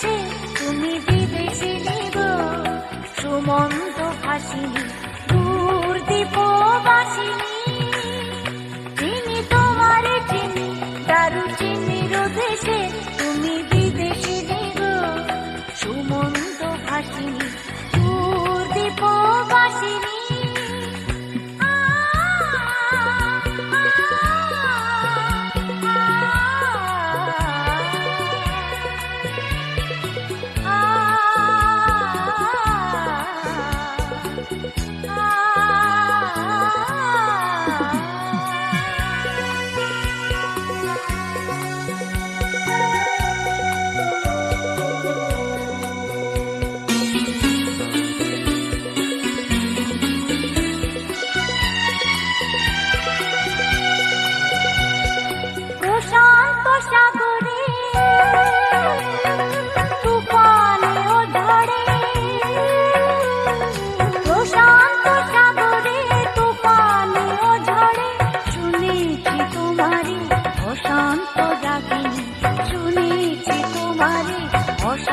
দেশে তুমি বিদেশিনী গো সুমন্ত ভাসিনী দূর দীপবাসিনী Bye.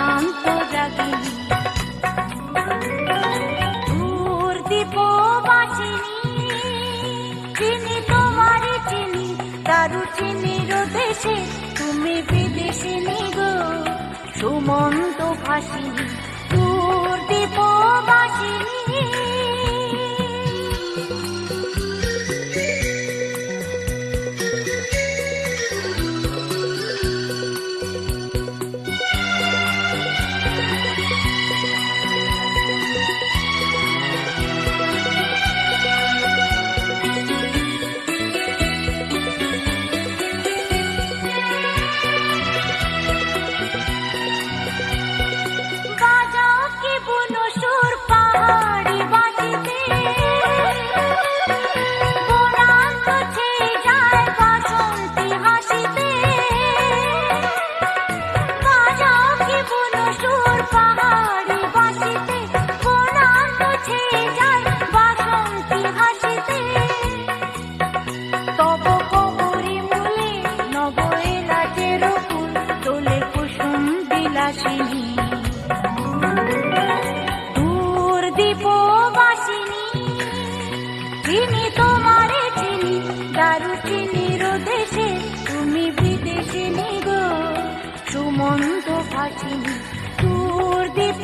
অশান্ত জাগিনী দূর দীপবাসিনী, চিনি তোমারে চিনি, দারু চিনির দেশে তুমি বিদেশিনী গো, সুমন্ত ভাসিনী। চিনি তোমারে চিনি দারু চিনি রোদেশে তুমি বিদেশে নিগো সুমন্ত ফাচিনি তোর দীপ